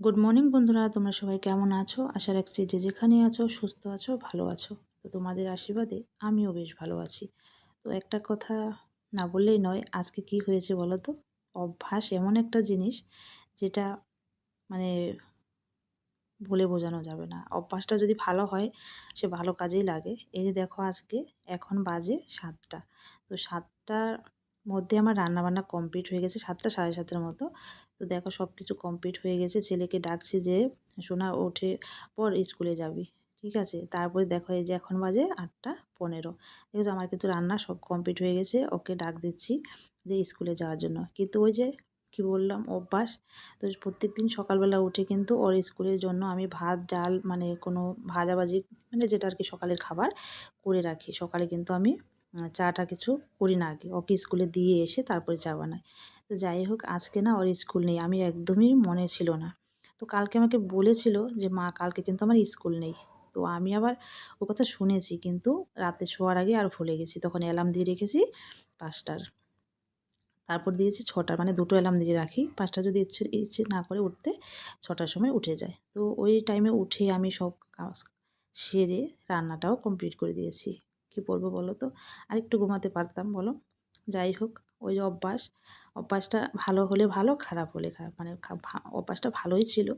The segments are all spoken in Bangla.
গুড মর্নিং বন্ধুরা। তোমরা সবাই কেমন আছো? আশা রাখছি যে যেখানে আছো, সুস্থ আছো, ভালো আছো। তো তোমাদের আশীর্বাদে আমিও বেশ ভালো আছি। তো একটা কথা না বললেই নয়, আজকে কি হয়েছে বলো তো? অভ্যাস এমন একটা জিনিস যেটা মানে বলে বোঝানো যাবে না। অভ্যাসটা যদি ভালো হয়, সে ভালো কাজেই লাগে। এই যে দেখো আজকে, এখন বাজে সাতটা। তো সাতটার মধ্যে আমার রান্নাবান্না কমপ্লিট হয়ে গেছে, সাতটা সাড়ে সাতটার মতো। তো দেখো সব কিছু কমপ্লিট হয়ে গেছে। ছেলেকে ডাকছি যে, সোনা, ওঠে, পর স্কুলে যাবি। ঠিক আছে? তারপরে দেখো এই যে এখন বাজে আটটা পনেরো। দেখো আমার কিন্তু রান্না সব কমপ্লিট হয়ে গেছে, ওকে ডাক দিচ্ছি যে স্কুলে যাওয়ার জন্য। কিন্তু ওই যে কি বললাম, অভ্যাস? তো প্রত্যেক দিন সকালবেলা উঠে কিন্তু ওর স্কুলের জন্য আমি ভাত, ডাল মানে কোনো ভাজাভাজি মানে যেটা আর কি সকালের খাবার করে রাখি। সকালে কিন্তু আমি চাটা কিছু করি না আগে। ওকে স্কুলে দিয়ে এসে তারপরে চা বানাই। তো যাই হোক, আজকে না ওর স্কুল নেই, আমি একদমই মনে ছিল না। তো কালকে আমাকে বলেছিল যে, মা, কালকে কিন্তু আমার স্কুল নেই। তো আমি আবার ও কথা শুনেছি, কিন্তু রাতে শোয়ার আগে আর ভুলে গেছি। তখন অ্যালার্ম দিয়ে রেখেছি পাঁচটার। তারপর দিয়েছি ছটার মানে দুটো অ্যালার্ম দিয়ে রাখি। পাঁচটা যদি ইচ্ছে ইচ্ছে না করে উঠতে, ছটার সময় উঠে যায়। তো ওই টাইমে উঠে আমি সব কাজ সেরে রান্নাটাও কমপ্লিট করে দিয়েছি। কি বলব বলো তো? আর একটু ঘুমাতে পারতাম, বলো? যাই হোক ওই অভ্যাস। অভ্যাসটা ভালো হলে ভালো, খারাপ হলে খারাপ। মানে অভ্যাসটা ভালোই ছিল।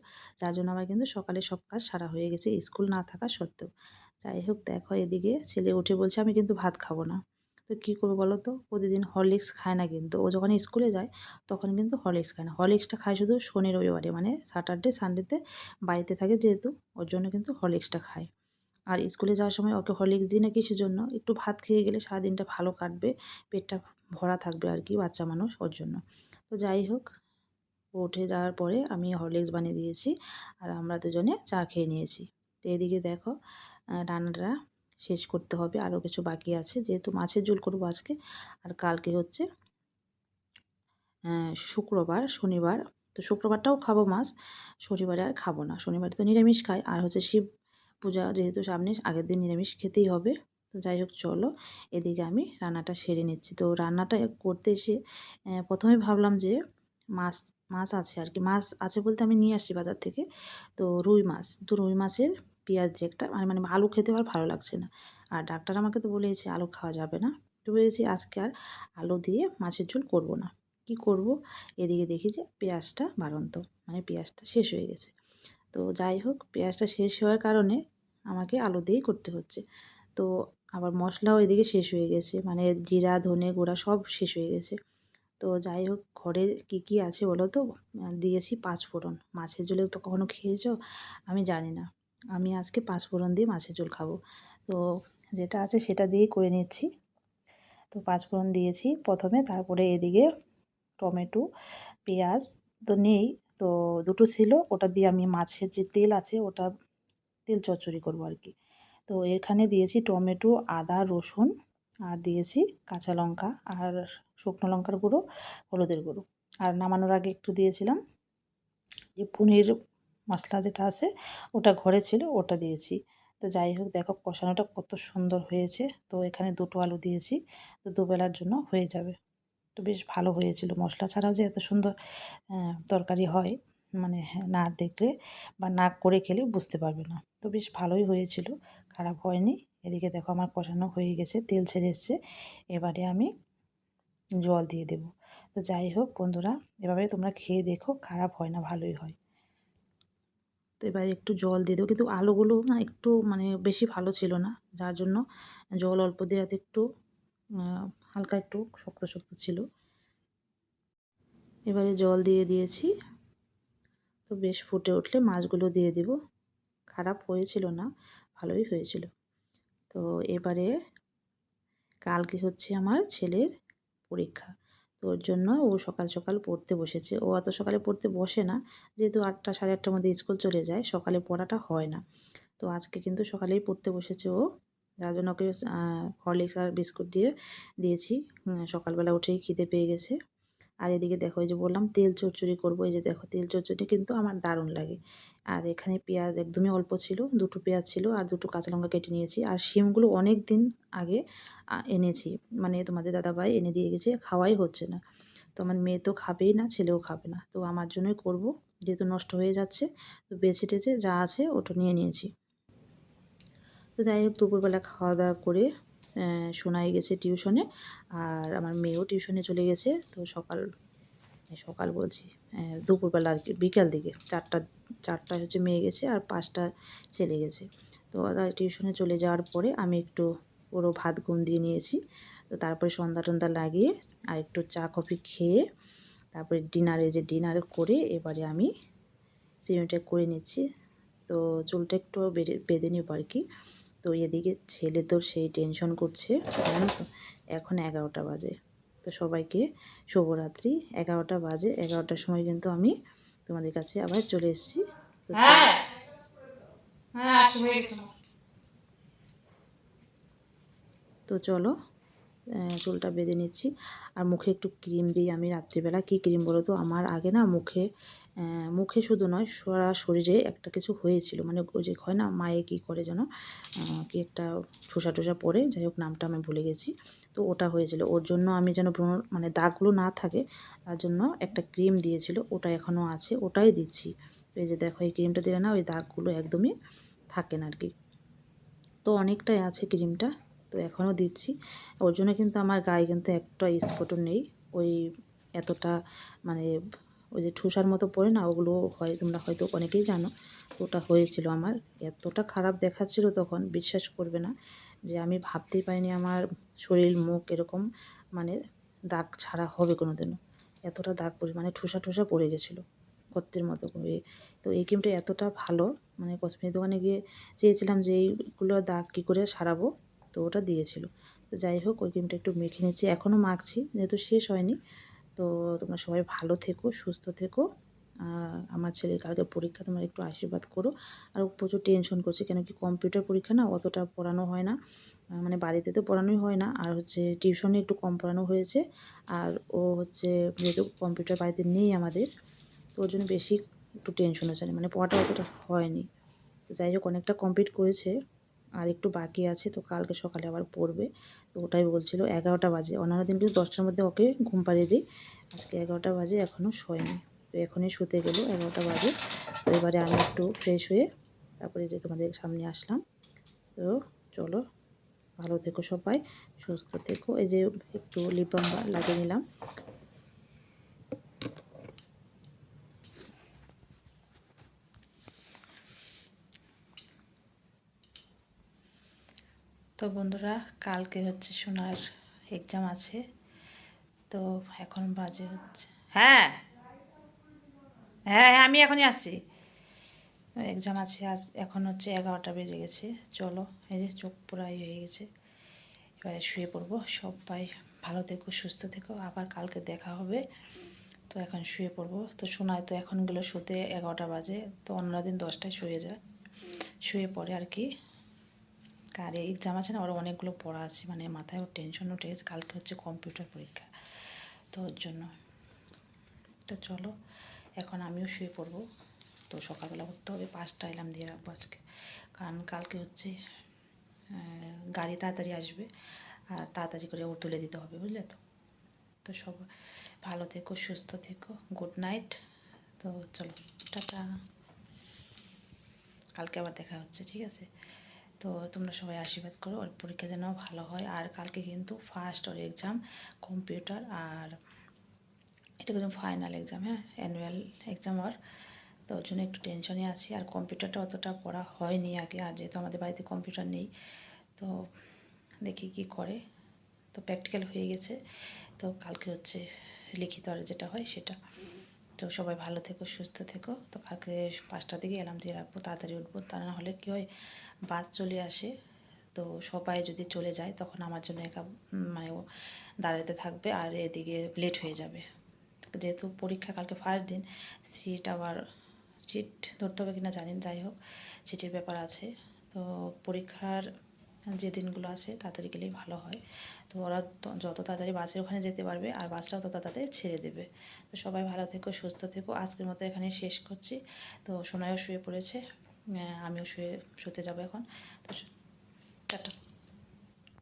যার জন্য আমার কিন্তু সকালে সব কাজ সারা হয়ে গেছে। স্কুল না থাকা সত্ত্বেও। যাই হোক, দেখো এদিকে ছেলে উঠে বলছে, আমি কিন্তু ভাত খাব না। তো কী করব বলো তো? প্রতিদিন হরলিক্স খায় না কিন্তু। ও যখন স্কুলে যায়, তখন কিন্তু হরলিক্স খায় না। হরলিক্সটা খায় শুধু শনি, রবিবারে। মানে স্যাটারডে, সানডেতে বাড়িতে থাকে যেহেতু, ওর জন্য কিন্তু হরলিক্সটা খায়। আর স্কুলে যাওয়ার সময় ওকে হরলিক্স দিই না কিছুর জন্য। একটু ভাত খেয়ে গেলে সারাদিনটা ভালো কাটবে। পেটটা ভরা থাকবে আর কি বাচ্চা মানুষ ওর জন্য। তো যাই হোক উঠে যাওয়ার পরে আমি হরলিক্স বানিয়ে দিয়েছি আর আমরা দুজনে চা খেয়ে নিয়েছি। তো এদিকে দেখো রান্নাটা শেষ করতে হবে, আরও কিছু বাকি আছে। যেহেতু মাছের ঝোল করব আজকে, আর কালকে হচ্ছে শুক্রবার, শনিবার, তো শুক্রবারটাও খাব মাছ, শনিবারে আর খাব না। শনিবারে তো নিরামিষ খাই, আর হচ্ছে শিব পূজা যেহেতু সামনে, আগের দিন নিরামিষ খেতেই হবে। যাই হোক, চলো। এদিকে আমি রান্নাটা সেরে নিচ্ছি। তো রান্নাটা করতে এসে প্রথমে ভাবলাম যে মাছ মাছ আছে আর কি। মাছ আছে বলতে আমি নিয়ে আসছি বাজার থেকে। তো রুই মাছ, তো রুই মাছের পেঁয়াজ যে একটা মানে মানে আলু খেতে আর ভালো লাগছে না। আর ডাক্তার আমাকে তো বলেছে আলু খাওয়া যাবে না। তো বলেছি আজকে আর আলু দিয়ে মাছের ঝোল করব না। কি করব? এদিকে দেখি যে পেঁয়াজটা বাড়ন্ত মানে পেঁয়াজটা শেষ হয়ে গেছে। তো যাই হোক, পেঁয়াজটা শেষ হওয়ার কারণে আমাকে আলু দিয়েই করতে হচ্ছে। তো আবার মশলাও এদিকে শেষ হয়ে গেছে। মানে জিরা, ধনে গুঁড়া সব শেষ হয়ে গেছে। তো যাই হোক, ঘরে কী কী আছে বলো তো? দিয়েছি পাঁচ ফোড়ন। মাছের ঝোলেও তো কখনো খেয়েছো? আমি জানি না। আমি আজকে পাঁচ ফোড়ন দিয়ে মাছের ঝোল খাব। তো যেটা আছে সেটা দিয়েই করে নিচ্ছি। তো পাঁচ ফোড়ন দিয়েছি প্রথমে, তারপরে এদিকে টমেটো, পেঁয়াজ তো নেই। তো দুটো ছিল, ওটা দিয়ে আমি মাছের যে তেল আছে, ওটা তেল চচ্চড়ি করব আর কি। তো এখানে দিয়েছি টমেটো, আদা, রসুন আর দিয়েছি কাঁচা লঙ্কা আর শুকনো লঙ্কার গুঁড়ো, হলুদের গুঁড়ো। আর নামানোর আগে একটু দিয়েছিলাম যে পনির মশলা যেটা আছে ওটা ঘরে ছিল ওটা দিয়েছি। তো যাই হোক, দেখো কষানোটা কত সুন্দর হয়েছে। তো এখানে দুটো আলু দিয়েছি, তো দুবেলার জন্য হয়ে যাবে। তো বেশ ভালো হয়েছিল। মশলা ছাড়াও যে এত সুন্দর তরকারি হয় মানে না দেখলে বা না করে খেলে বুঝতে পারবে না। তো বেশ ভালোই হয়েছিল। খারাপ হয়নি। এদিকে দেখো আমার কষানো হয়ে গেছে, তেল ছেড়ে এসছে। এবারে আমি জল দিয়ে দেব। তো যাই হোক বন্ধুরা, এভাবে তোমরা খেয়ে দেখো, খারাপ হয় না, ভালোই হয়। তো এবারে একটু জল দিয়ে দেবো, কিন্তু আলুগুলো না একটু মানে বেশি ভালো ছিল না, যার জন্য জল অল্প দেওয়াতে একটু হালকা একটু শক্ত শক্ত ছিল। এবারে জল দিয়ে দিয়েছি। তো বেশ ফুটে উঠলে মাছগুলো দিয়ে দেব। খারাপ হয়েছিল না। ভালোই হয়েছিল। তো এবারে কালকে হচ্ছে আমার ছেলের পরীক্ষা। তো ওর জন্য ও সকাল সকাল পড়তে বসেছে। ও অত সকালে পড়তে বসে না। যেহেতু আটটা, সাড়ে আটটার মধ্যে স্কুল চলে যায়, সকালে পড়াটা হয় না। তো আজকে কিন্তু সকালেই পড়তে বসেছে ও। যার জন্য ওকে হরলিক্স আর বিস্কুট দিয়ে দিয়েছি। সকালবেলা উঠেই খিদে পেয়ে গেছে। আর এদিকে দেখো, এই যে বললাম তেল চচ্চড়ি করব, এই যে দেখো তেল চচ্চড়ি কিন্তু আমার দারুণ লাগে। আর এখানে পেঁয়াজ একদমই অল্প ছিল, দুটো পেঁয়াজ ছিল আর দুটো কাঁচা লঙ্কা কেটে নিয়েছি। আর শিমগুলো অনেক দিন আগে এনেছি মানে তোমাদের দাদাভাই এনে দিয়ে গেছে, খাওয়াই হচ্ছে না। তো আমার মেয়ে তো খাবেই না, ছেলেও খাবে না। তো আমার জন্যই করব, যেহেতু নষ্ট হয়ে যাচ্ছে, তো বেছে টেছে যা আছে ওটা নিয়ে নিয়েছি। তো যাই হোক, দুপুরবেলা খাওয়া দাওয়া করে শোনাই গেছে টিউশনে। আর আমার মেয়েও টিউশনে চলে গেছে। তো সকাল সকাল বলছি দুপুরবেলা আর কি, বিকাল দিকে, চারটা, চারটায় হচ্ছে মেয়ে গেছে আর পাঁচটা ছেলে গেছে। তো টিউশনে চলে যাওয়ার পরে আমি একটু পুরো ভাত ঘুম দিয়ে নিয়েছি। তো তারপরে সন্ধ্যা টন্ধা লাগিয়ে আর একটু চা, কফি খেয়ে তারপরে ডিনারে, যে ডিনার করে এবারে আমি সিমেন্টটা করে নিচ্ছি। তো চুলটা একটু বেঁধে নেব আর কি। তো এদিকে ছেলে তো সেই টেনশন করছে জানো তো? এখন এগারোটা বাজে। তো সবাইকে শুভরাত্রি। এগারোটা বাজে এগারোটার সময় কিন্তু আমি তোমাদের কাছে আবার চলে এসেছি। তো হ্যাঁ। হ্যাঁ হয়ে চলো চুলটা বেঁধে নিচ্ছি। আর মুখে একটু ক্রিম দিই আমি রাত্রিবেলা। কী ক্রিম বলো তো? আমার আগে না মুখে মুখে শুধু নয়, সারা শরীরে একটা কিছু হয়েছিল। মানে ওই যে হয় না, মায়ে কী করে যেন কি একটা ঠোসা টোসা পরে, যাই হোক নামটা আমি ভুলে গেছি, তো ওটা হয়েছিল। ওর জন্য আমি যেন ব্রণ মানে দাগগুলো না থাকে, তার জন্য একটা ক্রিম দিয়েছিল, ওটা এখনও আছে, ওটাই দিচ্ছি। এই যে দেখো, এই ক্রিমটা দিলে না, ওই দাগগুলো একদমই থাকে না আর কি তো অনেকটাই আছে ক্রিমটা, তো এখনও দিচ্ছি। ওর জন্য কিন্তু আমার গায়ে কিন্তু একটা স্পটও নেই, ওই এতটা মানে ওই যে ঠুসার মতো পড়ে না, ওগুলো হয়, তোমরা হয়তো অনেকেই জানো ওটা হয়েছিল আমার। এতটা খারাপ দেখাচ্ছিল তখন, বিশ্বাস করবে না, যে আমি ভাবতেই পারিনি আমার শরীর, মুখ এরকম মানে দাগ ছাড়া হবে কোনো দিনও এতটা দাগ পড়ে মানে ঠুসা ঠুসা পড়ে গেছিল, গর্তের মতো করে। তো এই ক্রিমটা এতটা ভালো মানে কসমেটিক দোকানে গিয়ে চেয়েছিলাম যে এইগুলো দাগ কী করে সারাবো, তো ওটা দিয়েছিল। তো যাই হোক, ওই ক্রিমটা একটু মেখে নিচ্ছি, এখনও মাখছি, যেহেতু শেষ হয়নি তো তোমরা সবাই ভালো থেকো, সুস্থ থেকো। আমার ছেলের কালকে পরীক্ষা, তোমরা একটু আশীর্বাদ করো। আর প্রচুর টেনশন করছে, কেন কি কম্পিউটার পরীক্ষা না অতটা পড়ানো হয় না। মানে বাড়িতে তো পড়ানোই হয় না। আর হচ্ছে টিউশনে একটু কম পড়ানো হয়েছে। আর ও হচ্ছে যেহেতু কম্পিউটার বাড়িতে নেই আমাদের, তো ওর জন্য বেশি একটু টেনশন হচ্ছে মানে পড়াটা অতটা হয়নি। তো যাই হোক, অনেকটা কমপ্লিট করেছে। আর একটু বাকি আছে, তো কালকে সকালে আবার পড়বে। তো ওটাই বলছিল, এগারোটা বাজে। অন্যান্য দিন কিন্তু দশটার মধ্যে ওকে ঘুম পাড়িয়ে দিই। আজকে এগারোটা বাজে এখনও শোয়নি। তো এখনই শুতে গেলো, এগারোটা বাজে। তো এবারে আমি একটু ফ্রেশ হয়ে তারপরে যে তোমাদের সামনে আসলাম। তো চলো, ভালো থেকো সবাই, সুস্থ থেকো। এই যে একটু লিপ লাগিয়ে নিলাম। তো বন্ধুরা, কালকে হচ্ছে সোনার এক্সাম আছে। তো এখন বাজে হচ্ছে হ্যাঁ হ্যাঁ হ্যাঁ আমি এখনই আসছি। এক্সাম আছে, আজ এখন হচ্ছে এগারোটা বেজে গেছে। চলো, এই যে চোখ পুরাই হয়ে গেছে। এবারে শুয়ে পড়ব। সবাই ভালো থেকো, সুস্থ থেকো। আবার কালকে দেখা হবে। তো এখন শুয়ে পড়ব। তো শোনায় তো এখন গেলো শুতে এগারোটা বাজে। তো অন্য দিন দশটায় শুয়ে যায়। শুয়ে পড়ে আর কি। আর এক্সাম আছে না, ওর অনেকগুলো পড়া আছে মানে মাথায় ওর টেনশন উঠে গেছে কালকে হচ্ছে কম্পিউটার পরীক্ষা। তো ওর জন্য। তো চলো, এখন আমিও শুয়ে পড়ব। তো সকালবেলা উঠতে হবে, পাঁচটা এলাম দিয়ে রাখব আজকে। কারণ কালকে হচ্ছে গাড়ি তাড়াতাড়ি আসবে, আর তাড়াতাড়ি করে ও তুলে দিতে হবে, বুঝলে তো? তো সব ভালো থেকো, সুস্থ থেকো গুড নাইট তো চলো, টাটা। কালকে আবার দেখা হচ্ছে, ঠিক আছে? তো তোমরা সবাই আশীর্বাদ করো, ওর পরীক্ষা যেন ভালো হয়। আর কালকে কিন্তু ফার্স্ট ওর এক্সাম কম্পিউটার আর এটা কিন্তু ফাইনাল এক্সাম হ্যাঁ? অ্যানুয়াল এক্সাম ওর। তো ওর জন্য একটু টেনশনে আছি। আর কম্পিউটারটা অতটা পড়া হয়নি আগে, আর যেহেতু আমাদের বাড়িতে কম্পিউটার নেই, তো দেখি কি করে। তো প্র্যাকটিক্যাল হয়ে গেছে। তো কালকে হচ্ছে লিখিত আর যেটা হয় সেটা। তো সবাই ভালো থেকো সুস্থ থেকো। তো কালকে পাঁচটার দিকে এলাম দিয়ে রাখব তাড়াতাড়ি উঠবো। তা না হলে কী হয় বাস চলে আসে। তো সবাই যদি চলে যায় তখন আমার জন্য একা মানে দাঁড়াতে থাকবে আর এদিকে লেট হয়ে যাবে। যেহেতু পরীক্ষা কালকে ফার্স্ট দিন সিট আবার সিট ধরতে হবে জানি না, যাই হোক সিটের ব্যাপার আছে। তো পরীক্ষার যে দিনগুলো আছে তাড়াতাড়ি গেলেই ভালো হয়। তো ওরা যত তাড়াতাড়ি বাসের ওখানে যেতে পারবে আর বাসটাও তত তাড়াতাড়ি ছেড়ে দেবে। তো সবাই ভালো থেকো, সুস্থ থেকো। আজকের মতো এখানে শেষ করছি। তো সোনাইও শুয়ে পড়েছে আমিও শুয়ে, শুতে যাব এখন। তো